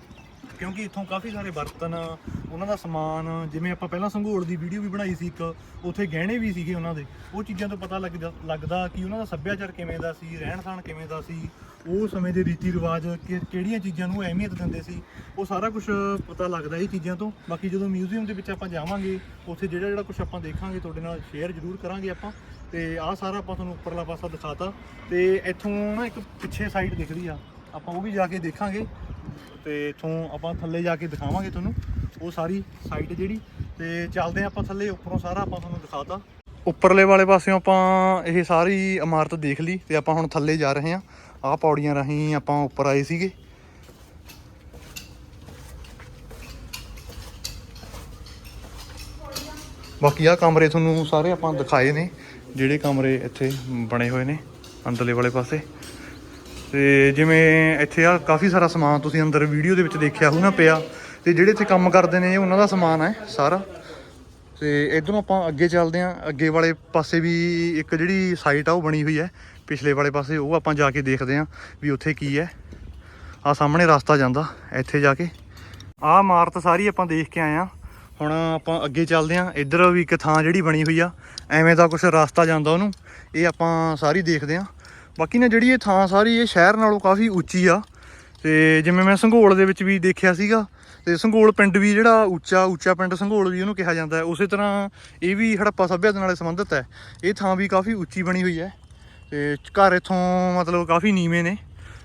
ਕਿਉਂਕਿ ਇੱਥੋਂ ਕਾਫੀ ਸਾਰੇ ਬਰਤਨ, ਉਹਨਾਂ ਦਾ ਸਮਾਨ, ਜਿਵੇਂ ਆਪਾਂ ਪਹਿਲਾਂ ਸੰਘੋੜ ਦੀ ਵੀਡੀਓ ਵੀ ਬਣਾਈ ਸੀ ਇੱਕ, ਉੱਥੇ ਗਹਿਣੇ ਵੀ ਸੀਗੇ ਉਹਨਾਂ ਦੇ। ਉਹ ਚੀਜ਼ਾਂ ਤੋਂ ਪਤਾ ਲੱਗਦਾ ਲੱਗਦਾ ਕਿ ਉਹਨਾਂ ਦਾ ਸੱਭਿਆਚਾਰ ਕਿਵੇਂ ਦਾ ਸੀ ਰਹਿਣ ਸਹਿਣ ਕਿਵੇਂ ਦਾ ਸੀ, ਉਹ ਸਮੇਂ ਦੇ ਰੀਤੀ ਰਿਵਾਜ ਕਿ- ਕਿਹੜੀਆਂ ਚੀਜ਼ਾਂ ਨੂੰ ਅਹਿਮੀਅਤ ਦਿੰਦੇ ਸੀ, ਉਹ ਸਾਰਾ ਕੁਝ ਪਤਾ ਲੱਗਦਾ ਇਹ ਚੀਜ਼ਾਂ ਤੋਂ। ਬਾਕੀ ਜਦੋਂ ਮਿਊਜ਼ੀਅਮ ਦੇ ਵਿੱਚ ਆਪਾਂ ਜਾਵਾਂਗੇ, ਉੱਥੇ ਜਿਹੜਾ ਜਿਹੜਾ ਕੁਝ ਆਪਾਂ ਦੇਖਾਂਗੇ, ਤੁਹਾਡੇ ਨਾਲ ਸ਼ੇਅਰ ਜ਼ਰੂਰ ਕਰਾਂਗੇ ਆਪਾਂ। ਤੇ ਆਹ ਸਾਰਾ ਆਪਾਂ ਤੁਹਾਨੂੰ ਉੱਪਰਲਾ ਪਾਸਾ ਦਿਖਾਤਾ। ਤੇ ਇੱਥੋਂ ਨਾ ਇੱਕ ਪਿੱਛੇ ਸਾਈਡ ਦਿਖਦੀ ਆ। ਆਪਾਂ ਉਹ ਵੀ ਜਾ ਕੇ ਦੇਖਾਂਗੇ। ਤੇ ਇੱਥੋਂ ਆਪਾਂ ਥੱਲੇ ਜਾ ਕੇ ਦਿਖਾਵਾਂਗੇ ਤੁਹਾਨੂੰ। ਉਹ ਸਾਰੀ ਸਾਈਟ ਜਿਹੜੀ, ਤੇ ਚੱਲਦੇ ਹਾਂ ਆਪਾਂ ਥੱਲੇ, ਉੱਪਰੋਂ ਸਾਰਾ ਆਪਾਂ ਤੁਹਾਨੂੰ ਦਿਖਾਤਾ। ਉੱਪਰਲੇ ਵਾਲੇ ਪਾਸਿਓਂ ਆਪਾਂ ਇਹ ਸਾਰੀ ਇਮਾਰਤ ਦੇਖ ਲਈ, ਤੇ ਆਪਾਂ ਹੁਣ ਥੱਲੇ ਜਾ ਰਹੇ ਹਾਂ। ਆਹ ਪੌੜੀਆਂ ਰਾਹੀਂ ਆਪਾਂ ਉੱਪਰ ਆਏ ਸੀਗੇ। ਬਾਕੀ ਆਹ ਕਮਰੇ ਤੁਹਾਨੂੰ ਸਾਰੇ ਆਪਾਂ ਦਿਖਾਏ ਨੇ, ਜਿਹੜੇ ਕਮਰੇ ਇੱਥੇ ਬਣੇ ਹੋਏ ਨੇ, ਅੰਦਰਲੇ ਵਾਲੇ ਪਾਸੇ। ਤੇ ਜਿਵੇਂ ਇੱਥੇ ਆ ਕਾਫੀ ਸਾਰਾ ਸਮਾਨ ਤੁਸੀਂ ਅੰਦਰ ਵੀਡੀਓ ਦੇ ਵਿੱਚ ਦੇਖਿਆ ਹੋਊ ਨਾ ਪਿਆ। ਤੇ ਜਿਹੜੇ ਇੱਥੇ ਕੰਮ ਕਰਦੇ ਨੇ ਉਹਨਾਂ ਦਾ ਸਮਾਨ ਹੈ ਸਾਰਾ। ਤੇ ਇਧਰੋਂ ਆਪਾਂ ਅੱਗੇ ਚੱਲਦੇ ਆਂ ਅੱਗੇ ਵਾਲੇ ਪਾਸੇ ਵੀ ਇੱਕ ਜਿਹੜੀ ਸਾਈਟ ਆ, ਉਹ ਬਣੀ ਹੋਈ ਹੈ। ਪਿਛਲੇ ਵਾਲੇ ਪਾਸੇ ਉਹ ਆਪਾਂ ਜਾ ਕੇ ਦੇਖਦੇ ਆਂ ਵੀ ਉੱਥੇ ਕੀ ਹੈ। ਆ ਸਾਹਮਣੇ ਰਸਤਾ ਜਾਂਦਾ ਇੱਥੇ ਜਾ ਕੇ। ਆਹ ਇਮਾਰਤ ਸਾਰੀ ਆਪਾਂ ਦੇਖ ਕੇ ਆਏ ਆਂ ਹੁਣ ਆਪਾਂ ਅੱਗੇ ਚੱਲਦੇ ਆਂ ਇੱਧਰ ਵੀ ਇੱਕ ਥਾਂ ਜਿਹੜੀ ਬਣੀ ਹੋਈ ਆ, ਐਵੇਂ ਦਾ ਕੁਝ ਰਸਤਾ ਜਾਂਦਾ ਉਹਨੂੰ। ਇਹ ਆਪਾਂ ਸਾਰੀ ਦੇਖਦੇ ਆਂ ਬਾਕੀ ਨਾ ਜਿਹੜੀ ਇਹ ਥਾਂ ਸਾਰੀ ਇਹ ਸ਼ਹਿਰ ਨਾਲੋਂ ਕਾਫੀ ਉੱਚੀ ਆ, ਤੇ ਜਿਵੇਂ ਮੈਂ ਸੰਘੋਲ ਦੇ ਵਿੱਚ ਵੀ ਦੇਖਿਆ ਸੀਗਾ, ਤੇ ਸੰਘੋਲ ਪਿੰਡ ਵੀ ਜਿਹੜਾ ਉੱਚਾ ਉੱਚਾ ਪਿੰਡ ਸੰਘੋਲ ਵੀ ਉਹਨੂੰ ਕਿਹਾ ਜਾਂਦਾ ਹੈ। ਉਸੇ ਤਰ੍ਹਾਂ ਇਹ ਵੀ ਹੜੱਪਾ ਸੱਭਿਅਤਾ ਨਾਲ ਸੰਬੰਧਿਤ ਹੈ। ਇਹ ਥਾਂ ਵੀ ਕਾਫੀ ਉੱਚੀ ਬਣੀ ਹੋਈ ਹੈ, ਤੇ ਘਰ ਇੱਥੋਂ ਮਤਲਬ ਕਾਫੀ ਨੀਵੇਂ ਨੇ।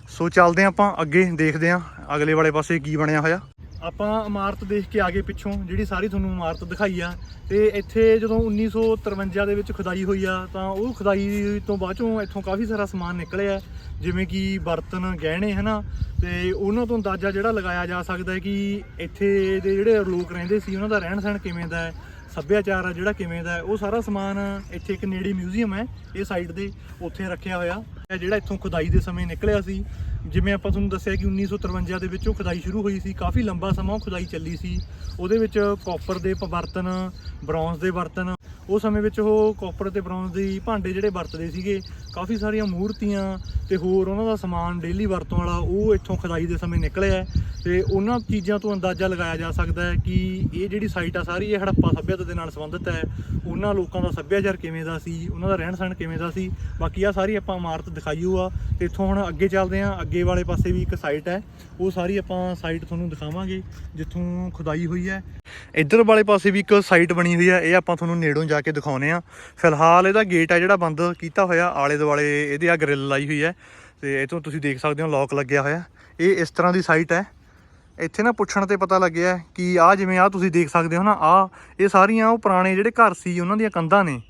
ਸੋ ਚੱਲਦੇ ਹਾਂ ਆਪਾਂ ਅੱਗੇ, ਦੇਖਦੇ ਹਾਂ ਅਗਲੇ ਵਾਲੇ ਪਾਸੇ ਕੀ ਬਣਿਆ ਹੋਇਆ। ਆਪਾਂ ਇਮਾਰਤ ਦੇਖ ਕੇ ਆਗੇ ਪਿੱਛੋਂ, ਜਿਹੜੀ ਸਾਰੀ ਤੁਹਾਨੂੰ ਇਮਾਰਤ ਦਿਖਾਈ ਆ। ਤੇ ਇੱਥੇ ਜਦੋਂ 1953 ਦੇ ਵਿੱਚ ਖੁਦਾਈ ਹੋਈ ਆ, ਤਾਂ ਉਹ ਖੁਦਾਈ ਤੋਂ ਬਾਅਦ ਚੋਂ ਇੱਥੋਂ ਕਾਫੀ ਸਾਰਾ ਸਮਾਨ ਨਿਕਲਿਆ। ਜਿਵੇਂ ਕਿ ਬਰਤਨ, ਗਹਿਣੇ, ਹਨਾ? ਤੇ ਉਹਨਾਂ ਤੋਂ ਅੰਦਾਜ਼ਾ ਜਿਹੜਾ ਲਗਾਇਆ ਜਾ ਸਕਦਾ ਹੈ ਕਿ ਇੱਥੇ ਦੇ ਜਿਹੜੇ ਲੋਕ ਰਹਿੰਦੇ ਸੀ, ਉਹਨਾਂ ਦਾ ਰਹਿਣ ਸਹਿਣ ਕਿਵੇਂ ਦਾ ਹੈ? ਸੱਭਿਆਚਾਰ ਆ ਜਿਹੜਾ ਕਿਵੇਂ ਦਾ ਉਹ ਸਾਰਾ ਸਮਾਨ ਇੱਥੇ ਇੱਕ ਨੇੜੇ ਮਿਊਜ਼ੀਅਮ ਹੈ, ਇਹ ਸਾਈਡ ਦੇ ਉੱਥੇ ਰੱਖਿਆ ਹੋਇਆ। ਇਹ ਜਿਹੜਾ ਇੱਥੋਂ ਖੁਦਾਈ ਦੇ ਸਮੇਂ ਨਿਕਲਿਆ ਸੀ, ਜਿਵੇਂ ਆਪਾਂ ਤੁਹਾਨੂੰ ਦੱਸਿਆ ਕਿ 1953 ਦੇ ਵਿੱਚ ਉਹ ਖੁਦਾਈ ਸ਼ੁਰੂ ਹੋਈ ਸੀ, ਕਾਫੀ ਲੰਬਾ ਸਮਾਂ ਉਹ ਖੁਦਾਈ ਚੱਲੀ ਸੀ। ਉਹਦੇ ਵਿੱਚ ਕਾਪਰ ਦੇ ਪ- ਬਰਤਨ ਬ੍ਰੌਂਜ਼ ਦੇ ਬਰਤਨ, ਉਹ ਸਮੇਂ ਵਿੱਚ ਉਹ ਕਾਪਰ ਤੇ ਬ੍ਰੌਂਜ਼ ਦੇ ਭਾਂਡੇ ਜਿਹੜੇ ਵਰਤਦੇ ਸੀਗੇ, ਕਾਫੀ ਸਾਰੀਆਂ ਮੂਰਤੀਆਂ ਤੇ ਹੋਰ ਉਹਨਾਂ ਦਾ ਸਮਾਨ ਡੇਲੀ ਵਰਤੋਂ ਵਾਲਾ ਉਹ ਇੱਥੋਂ ਖੁਦਾਈ ਦੇ ਸਮੇਂ ਨਿਕਲਿਆ ਤੇ ਉਹਨਾਂ ਚੀਜ਼ਾਂ ਤੋਂ ਅੰਦਾਜ਼ਾ ਲਗਾਇਆ ਜਾ ਸਕਦਾ ਹੈ ਕਿ ਇਹ ਜਿਹੜੀ ਸਾਈਟ ਆ ਸਾਰੀ ਇਹ ਹੜੱਪਾ ਸੱਭਿਅਤਾ ਦੇ ਨਾਲ ਸੰਬੰਧਿਤ ਹੈ। ਉਹਨਾਂ ਲੋਕਾਂ ਦਾ ਸੱਭਿਆਚਾਰ ਕਿਵੇਂ ਦਾ ਸੀ? ਉਹਨਾਂ ਦਾ ਰਹਿਣ ਸਹਿਣ ਕਿਵੇਂ ਦਾ ਸੀ? ਬਾਕੀ ਆ ਸਾਰੀ ਆਪਾਂ ਇਮਾਰਤ ਦਿਖਾਈ ਹੋਆ ਤੇ ਇੱਥੋਂ ਹੁਣ ਅੱਗੇ ਚੱਲਦੇ ਹਾਂ ਅੱਗੇ ਵਾਲੇ ਪਾਸੇ ਵੀ ਇੱਕ ਸਾਈਟ ਹੈ। ਉਹ ਸਾਰੀ ਆਪਾਂ ਸਾਈਟ ਤੁਹਾਨੂੰ ਦਿਖਾਵਾਂਗੇ, ਜਿੱਥੋਂ ਖੁਦਾਈ ਹੋਈ ਹੈ। ਇੱਧਰ ਵਾਲੇ ਪਾਸੇ ਵੀ ਇੱਕ ਸਾਈਟ ਬਣੀ ਹੋਈ ਹੈ। ਇਹ ਆਪਾਂ ਤੁਹਾਨੂੰ ਨੇੜੋਂ ਜਾ ਕੇ ਦਿਖਾਉਨੇ ਆ। ਫਿਲਹਾਲ ਇਹਦਾ ਗੇਟ ਹੈ ਜਿਹੜਾ ਬੰਦ ਕੀਤਾ ਹੋਇਆ। ਆਲੇ ਦੁਆਲੇ ਇਹਦੇ ਆ ਗ੍ਰਿਲ ਲਾਈ ਹੋਈ ਹੈ। ਤੇ ਇਥੋਂ ਤੁਸੀਂ ਦੇਖ ਸਕਦੇ ਹੋ ਲੌਕ ਲੱਗਿਆ ਹੋਇਆ। ਇਹ ਇਸ ਤਰ੍ਹਾਂ ਦੀ ਸਾਈਟ ਹੈ। ਇੱਥੇ ਨਾ ਪੁੱਛਣ ਤੇ ਪਤਾ ਲੱਗਿਆ ਕਿ ਆ ਜਿਵੇਂ ਆ ਤੁਸੀਂ ਦੇਖ ਸਕਦੇ ਹੋ ਨਾ ਆ ਇਹ ਸਾਰੀਆਂ ਉਹ ਪੁਰਾਣੇ ਜਿਹੜੇ ਘਰ ਸੀ, ਉਹਨਾਂ ਦੀਆਂ ਕੰਧਾਂ ਨੇ।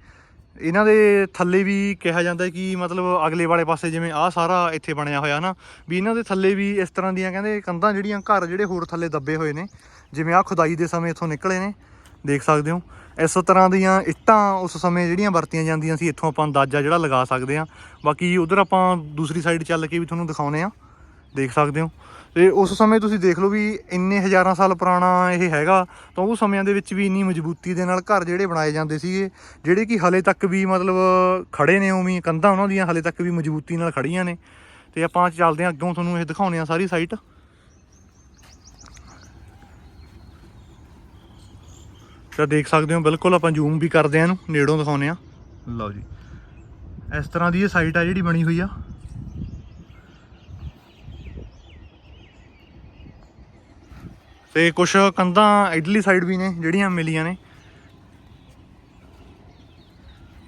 ਇਹਨਾਂ ਦੇ ਥੱਲੇ ਵੀ ਕਿਹਾ ਜਾਂਦਾ ਕਿ ਮਤਲਬ ਅਗਲੇ ਵਾਲੇ ਪਾਸੇ ਜਿਵੇਂ ਆ ਸਾਰਾ ਇੱਥੇ ਬਣਿਆ ਹੋਇਆ ਨਾ, ਵੀ ਇਹਨਾਂ ਦੇ ਥੱਲੇ ਵੀ ਇਸ ਤਰ੍ਹਾਂ ਦੀਆਂ ਕਹਿੰਦੇ ਕੰਧਾਂ ਜਿਹੜੀਆਂ ਘਰ ਜਿਹੜੇ ਹੋਰ ਥੱਲੇ ਦੱਬੇ ਹੋਏ ਨੇ, ਜਿਵੇਂ ਆ ਖੁਦਾਈ ਦੇ ਸਮੇਂ ਇੱਥੋਂ ਨਿਕਲੇ ਨੇ, ਦੇਖ ਸਕਦੇ ਹੋ। ਇਸ ਤਰ੍ਹਾਂ ਦੀਆਂ ਇੱਟਾਂ ਉਸ ਸਮੇਂ ਜਿਹੜੀਆਂ ਵਰਤੀਆਂ ਜਾਂਦੀਆਂ ਸੀ, ਇੱਥੋਂ ਆਪਾਂ ਅੰਦਾਜ਼ਾ ਜਿਹੜਾ ਲਗਾ ਸਕਦੇ ਹਾਂ। ਬਾਕੀ ਉਧਰ ਆਪਾਂ ਦੂਸਰੀ ਸਾਈਡ ਚੱਲ ਕੇ ਵੀ ਤੁਹਾਨੂੰ ਦਿਖਾਉਨੇ ਆ ਦੇਖ ਸਕਦੇ ਹੋ। ਤੇ ਉਸ ਸਮੇਂ ਤੁਸੀਂ ਦੇਖ ਲਓ ਵੀ ਇੰਨੇ ਹਜ਼ਾਰਾਂ ਸਾਲ ਪੁਰਾਣਾ ਇਹ ਹੈਗਾ, ਤਾਂ ਉਹ ਸਮਿਆਂ ਦੇ ਵਿੱਚ ਵੀ ਇੰਨੀ ਮਜ਼ਬੂਤੀ ਦੇ ਨਾਲ ਘਰ ਜਿਹੜੇ ਬਣਾਏ ਜਾਂਦੇ ਸੀਗੇ, ਜਿਹੜੇ ਕਿ ਹਲੇ ਤੱਕ ਵੀ ਮਤਲਬ ਖੜੇ ਨੇ ਉਵੇਂ ਕੰਧਾਂ ਉਹਨਾਂ ਦੀਆਂ ਹਲੇ ਤੱਕ ਵੀ ਮਜ਼ਬੂਤੀ ਨਾਲ ਖੜੀਆਂ ਨੇ। ਤੇ ਆਪਾਂ ਚੱਲਦੇ ਹਾਂ ਅੱਗੋਂ ਤੁਹਾਨੂੰ ਇਹ ਦਿਖਾਉਂਦੇ ਆ ਸਾਰੀ ਸਾਈਟ ਤਾਂ ਦੇਖ ਸਕਦੇ ਹੋ ਬਿਲਕੁਲ ਆਪਾਂ ਜ਼ੂਮ ਵੀ ਕਰਦੇ ਆ ਇਹਨੂੰ, ਨੇੜੋਂ ਦਿਖਾਉਂਦੇ ਆ ਲਓ ਜੀ। ਇਸ ਤਰ੍ਹਾਂ ਦੀ ਇਹ ਸਾਈਟ ਆ ਜਿਹੜੀ ਬਣੀ ਹੋਈ ਆ। ਤੇ ਕੁਝ ਕੰਧਾਂ ਇਡਲੀ ਸਾਈਡ ਵੀ ਨੇ, ਜਿਹੜੀਆਂ ਮਿਲੀਆਂ ਨੇ।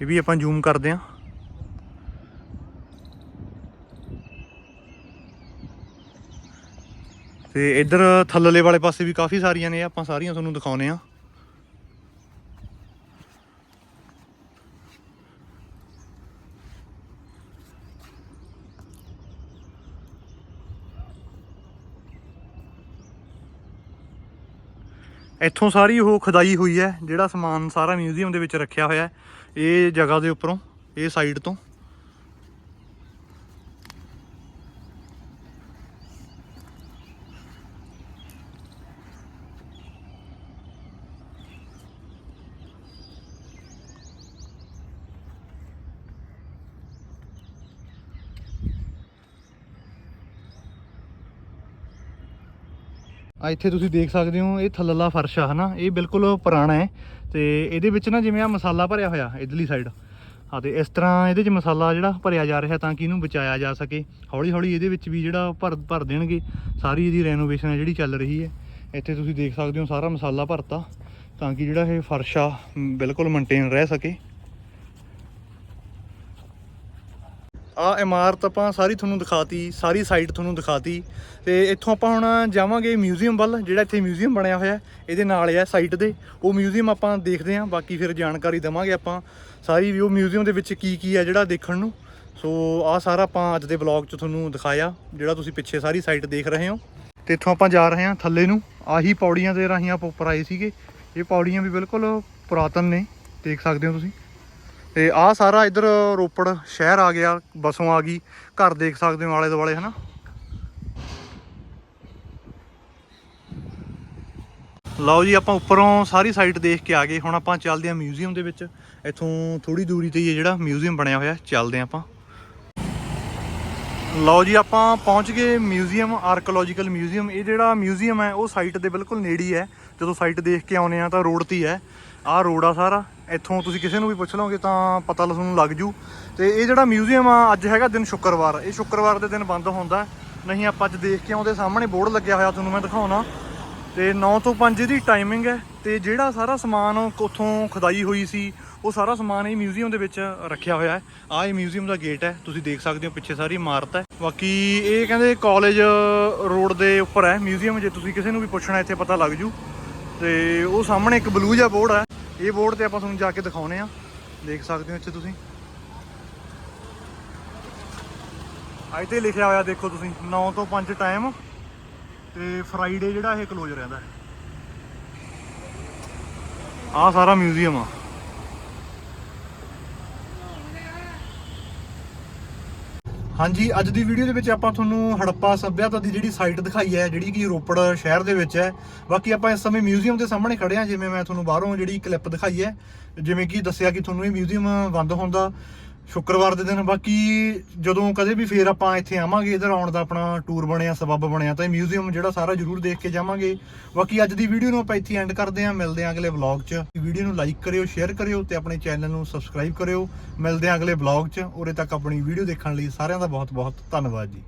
ਇਹ ਵੀ ਆਪਾਂ ਜ਼ੂਮ ਕਰਦੇ ਆ ਤੇ ਇੱਧਰ ਥੱਲਲੇ ਵਾਲੇ ਪਾਸੇ ਵੀ ਕਾਫੀ ਸਾਰੀਆਂ ਨੇ, ਆਪਾਂ ਸਾਰੀਆਂ ਤੁਹਾਨੂੰ ਦਿਖਾਉਨੇ ਆ ਇੱਥੋਂ ਸਾਰੀ ਉਹ ਖੁਦਾਈ ਹੋਈ ਹੈ, ਜਿਹੜਾ ਸਮਾਨ ਸਾਰਾ ਮਿਊਜ਼ੀਅਮ ਦੇ ਵਿੱਚ ਰੱਖਿਆ ਹੋਇਆ ਇਹ ਜਗ੍ਹਾ ਦੇ ਉੱਪਰੋਂ, ਇਹ ਸਾਈਡ ਤੋਂ। ਆ ਇੱਥੇ ਤੁਸੀਂ ਦੇਖ ਸਕਦੇ ਹੋ, ਇਹ ਥੱਲਲਾ ਫਰਸ਼ ਆ, ਹਨਾ? ਇਹ ਬਿਲਕੁਲ ਪੁਰਾਣਾ ਹੈ ਤੇ ਇਹਦੇ ਵਿੱਚ ਨਾ ਜਿਵੇਂ ਆ ਮਸਾਲਾ ਭਰਿਆ ਹੋਇਆ, ਇਧਰਲੀ ਸਾਈਡ ਹਾਂ, ਤੇ ਇਸ ਤਰ੍ਹਾਂ ਇਹਦੇ 'ਚ ਮਸਾਲਾ ਜਿਹੜਾ ਭਰਿਆ ਜਾ ਰਿਹਾ ਤਾਂ ਕਿ ਇਹਨੂੰ ਬਚਾਇਆ ਜਾ ਸਕੇ। ਹੌਲੀ ਹੌਲੀ ਇਹਦੇ ਵਿੱਚ ਵੀ ਜਿਹੜਾ ਭਰ ਭਰ ਦੇਣਗੇ। ਸਾਰੀ ਇਹਦੀ ਰੈਨੋਵੇਸ਼ਨ ਹੈ ਜਿਹੜੀ ਚੱਲ ਰਹੀ ਹੈ। ਇੱਥੇ ਤੁਸੀਂ ਦੇਖ ਸਕਦੇ ਹੋ ਸਾਰਾ ਮਸਾਲਾ ਭਰਤਾ ਤਾਂ ਕਿ ਜਿਹੜਾ ਇਹ ਫਰਸ਼ ਆ, ਬਿਲਕੁਲ ਮੇਨਟੇਨ ਰਹਿ ਸਕੇ। ਆ ਇਮਾਰਤ ਆਪਾਂ ਸਾਰੀ ਤੁਹਾਨੂੰ ਦਿਖਾਤੀ, ਸਾਰੀ ਸਾਈਟ ਤੁਹਾਨੂੰ ਦਿਖਾਤੀ। ਤੇ ਇੱਥੋਂ ਆਪਾਂ ਹੁਣ ਜਾਵਾਂਗੇ ਮਿਊਜ਼ੀਅਮ ਵੱਲ, ਜਿਹੜਾ ਇੱਥੇ ਮਿਊਜ਼ੀਅਮ ਬਣਿਆ ਹੋਇਆ, ਇਹਦੇ ਨਾਲ ਹੈ ਸਾਈਟ ਦੇ। ਉਹ ਮਿਊਜ਼ੀਅਮ ਆਪਾਂ ਦੇਖਦੇ ਹਾਂ, ਬਾਕੀ ਫਿਰ ਜਾਣਕਾਰੀ ਦਵਾਂਗੇ ਆਪਾਂ। ਸਾਰੀ ਵੀ ਉਹ ਮਿਊਜ਼ੀਅਮ ਦੇ ਵਿੱਚ ਕੀ ਕੀ ਹੈ ਜਿਹੜਾ ਦੇਖਣ ਨੂੰ। ਸੋ ਆ ਸਾਰਾ ਆਪਾਂ ਅੱਜ ਦੇ ਵਲੌਗ 'ਚ ਤੁਹਾਨੂੰ ਦਿਖਾਇਆ, ਜਿਹੜਾ ਤੁਸੀਂ ਪਿੱਛੇ ਸਾਰੀ ਸਾਈਟ ਦੇਖ ਰਹੇ ਹੋ। ਤੇ ਇੱਥੋਂ ਆਪਾਂ ਜਾ ਰਹੇ ਹਾਂ ਥੱਲੇ ਨੂੰ। ਆਹੀ ਪੌੜੀਆਂ ਦੇ ਰਾਹੀਂ ਆਪਾਂ ਉੱਪਰ ਆਏ ਸੀਗੇ। ਇਹ ਪੌੜੀਆਂ ਵੀ ਬਿਲਕੁਲ ਪੁਰਾਤਨ ਨੇ, ਦੇਖ ਸਕਦੇ ਹੋ ਤੁਸੀਂ। ਤੇ ਆਹ ਸਾਰਾ ਇਧਰ ਰੋਪੜ ਸ਼ਹਿਰ ਆ ਗਿਆ, ਬਸੋਂ ਆ ਗਈ। ਘਰ ਦੇਖ ਸਕਦੇ ਹੋ ਆਲੇ ਦੁਆਲੇ, ਹਨਾ? ਲਓ ਜੀ, ਆਪਾਂ ਉੱਪਰੋਂ ਸਾਰੀ ਸਾਈਟ ਦੇਖ ਕੇ ਆ ਗਏ। ਹੁਣ ਆਪਾਂ ਚੱਲਦੇ ਹਾਂ ਮਿਊਜ਼ੀਅਮ ਦੇ ਵਿੱਚ। ਇੱਥੋਂ ਥੋੜੀ ਦੂਰੀ ਤੇ ਹੀ ਜਿਹੜਾ ਮਿਊਜ਼ੀਅਮ ਬਣਿਆ ਹੋਇਆ, ਚੱਲਦੇ ਹਾਂ ਆਪਾਂ। ਲਓ ਜੀ, ਆਪਾਂ ਪਹੁੰਚ ਗਏ ਮਿਊਜ਼ੀਅਮ ਆਰਕੋਲੋਜੀਕਲ ਮਿਊਜ਼ੀਅਮ ਇਹ ਜਿਹੜਾ ਮਿਊਜ਼ੀਅਮ ਹੈ, ਉਹ ਸਾਈਟ ਦੇ ਬਿਲਕੁਲ ਨੇੜੇ ਹੀ ਹੈ। ਜਦੋਂ ਸਾਈਟ ਦੇਖ ਕੇ ਆਉਨੇ ਆ ਤਾਂ ਰੋਡ ਤੇ ਹੀ ਹੈ। ਆਹ ਰੋਡ ਆ ਸਾਰਾ। ਇੱਥੋਂ ਤੁਸੀਂ ਕਿਸੇ ਨੂੰ ਵੀ ਪੁੱਛ ਲਓਗੇ ਤਾਂ ਪਤਾ ਤੁਹਾਨੂੰ ਲੱਗ ਜੂ। ਤੇ ਇਹ ਜਿਹੜਾ ਮਿਊਜ਼ੀਅਮ ਆ, ਅੱਜ ਹੈਗਾ ਦਿਨ ਸ਼ੁੱਕਰਵਾਰ। ਇਹ ਸ਼ੁੱਕਰਵਾਰ ਦੇ ਦਿਨ ਬੰਦ ਹੁੰਦਾ ਨਹੀਂ, ਆਪਾਂ ਅੱਜ ਦੇਖ ਕੇ ਆਉਂਦੇ ਸਾਹਮਣੇ ਬੋਰਡ ਲੱਗਿਆ ਹੋਇਆ, ਤੁਹਾਨੂੰ ਮੈਂ ਦਿਖਾਉਣਾ। ਤੇ 9 ਤੋਂ 5 ਦੀ ਟਾਈਮਿੰਗ ਹੈ। ਤੇ ਜਿਹੜਾ ਸਾਰਾ ਸਮਾਨ ਉੱਥੋਂ ਖਦਾਈ ਹੋਈ ਸੀ, ਉਹ ਸਾਰਾ ਸਮਾਨ ਇਹ ਮਿਊਜ਼ੀਅਮ ਦੇ ਵਿੱਚ ਰੱਖਿਆ ਹੋਇਆ ਹੈ। ਆਹ ਇਹ ਮਿਊਜ਼ੀਅਮ ਦਾ ਗੇਟ ਹੈ। ਤੁਸੀਂ ਦੇਖ ਸਕਦੇ ਹੋ, ਪਿੱਛੇ ਸਾਰੀ ਇਮਾਰਤ ਹੈ। ਬਾਕੀ ਇਹ ਕਹਿੰਦੇ ਕਾਲਜ ਰੋਡ ਦੇ ਉੱਪਰ ਹੈ। ਮਿਊਜ਼ੀਅਮ, ਜੇ ਤੁਸੀਂ ਕਿਸੇ ਨੂੰ ਵੀ ਪੁੱਛਣਾ, ਇੱਥੇ ਪਤਾ ਲੱਗ ਜੂ। ਤੇ ਉਹ ਸਾਹਮਣੇ ਇੱਕ ਬਲੂ ਜਿਹਾ ਬੋਰਡ ਹੈ। ਇਹ ਬੋਰਡ ਤੇ ਆਪਾਂ ਤੁਹਾਨੂੰ ਜਾ ਕੇ ਦਿਖਾਉਨੇ ਆ। ਦੇਖ ਸਕਦੇ ਹੋ ਇੱਥੇ ਤੁਸੀਂ। ਅੱਜ ਤੇ ਲਿਖਿਆ ਹੋਇਆ ਦੇਖੋ ਤੁਸੀਂ 9 ਤੋਂ 5 ਟਾਈਮ ਤੇ ਫਰਾਈਡੇ ਜਿਹੜਾ ਇਹ ਕਲੋਜ਼ ਰਹਿੰਦਾ ਹੈ। ਆਹ ਸਾਰਾ ਮਿਊਜ਼ੀਅਮ ਆ। ਹਾਂਜੀ, ਅੱਜ ਦੀ ਵੀਡੀਓ ਦੇ ਵਿੱਚ ਆਪਾਂ ਤੁਹਾਨੂੰ ਹੜੱਪਾ ਸੱਭਿਆਤਾ ਦੀ ਜਿਹੜੀ ਸਾਈਟ ਦਿਖਾਈ ਹੈ, ਜਿਹੜੀ ਕਿ ਰੋਪੜ ਸ਼ਹਿਰ ਦੇ ਵਿੱਚ ਹੈ। ਬਾਕੀ ਆਪਾਂ ਇਸ ਸਮੇਂ ਮਿਊਜ਼ੀਅਮ ਦੇ ਸਾਹਮਣੇ ਖੜੇ ਹਾਂ, ਜਿਵੇਂ ਮੈਂ ਤੁਹਾਨੂੰ ਬਾਹਰੋਂ ਜਿਹੜੀ ਕਲਿੱਪ ਦਿਖਾਈ ਹੈ, ਜਿਵੇਂ ਕਿ ਦੱਸਿਆ ਕਿ ਤੁਹਾਨੂੰ ਇਹ ਮਿਊਜ਼ੀਅਮ ਬੰਦ ਹੁੰਦਾ ਸ਼ੁੱਕਰਵਾਰ ਦੇ ਦਿਨ ਬਾਕੀ ਜਦੋਂ ਕਦੇ ਵੀ ਫੇਰ ਆਪਾਂ ਇੱਥੇ ਆਵਾਂਗੇ, ਇਧਰ ਆਉਣ ਦਾ ਆਪਣਾ ਟੂਰ ਬਣਿਆ, ਸਬੱਬ ਬਣਿਆ, ਤਾਂ ਇਹ ਮਿਊਜ਼ੀਅਮ ਜਿਹੜਾ ਸਾਰਾ ਜ਼ਰੂਰ ਦੇਖ ਕੇ ਜਾਵਾਂਗੇ। ਬਾਕੀ ਅੱਜ ਦੀ ਵੀਡੀਓ ਨੂੰ ਆਪਾਂ ਇੱਥੇ ਐਂਡ ਕਰਦੇ ਹਾਂ। ਮਿਲਦੇ ਹਾਂ ਅਗਲੇ ਵਲੌਗ 'ਚ। ਵੀਡੀਓ ਨੂੰ ਲਾਈਕ ਕਰਿਓ ਸ਼ੇਅਰ ਕਰਿਓ ਤੇ ਆਪਣੇ ਚੈਨਲ ਨੂੰ ਸਬਸਕ੍ਰਾਈਬ ਕਰਿਓ। ਮਿਲਦੇ ਹਾਂ ਅਗਲੇ ਵਲੌਗ 'ਚ। ਉਰੇ ਤੱਕ ਆਪਣੀ ਵੀਡੀਓ ਦੇਖਣ ਲਈ ਸਾਰਿਆਂ ਦਾ ਬਹੁਤ ਬਹੁਤ ਧੰਨਵਾਦ ਜੀ।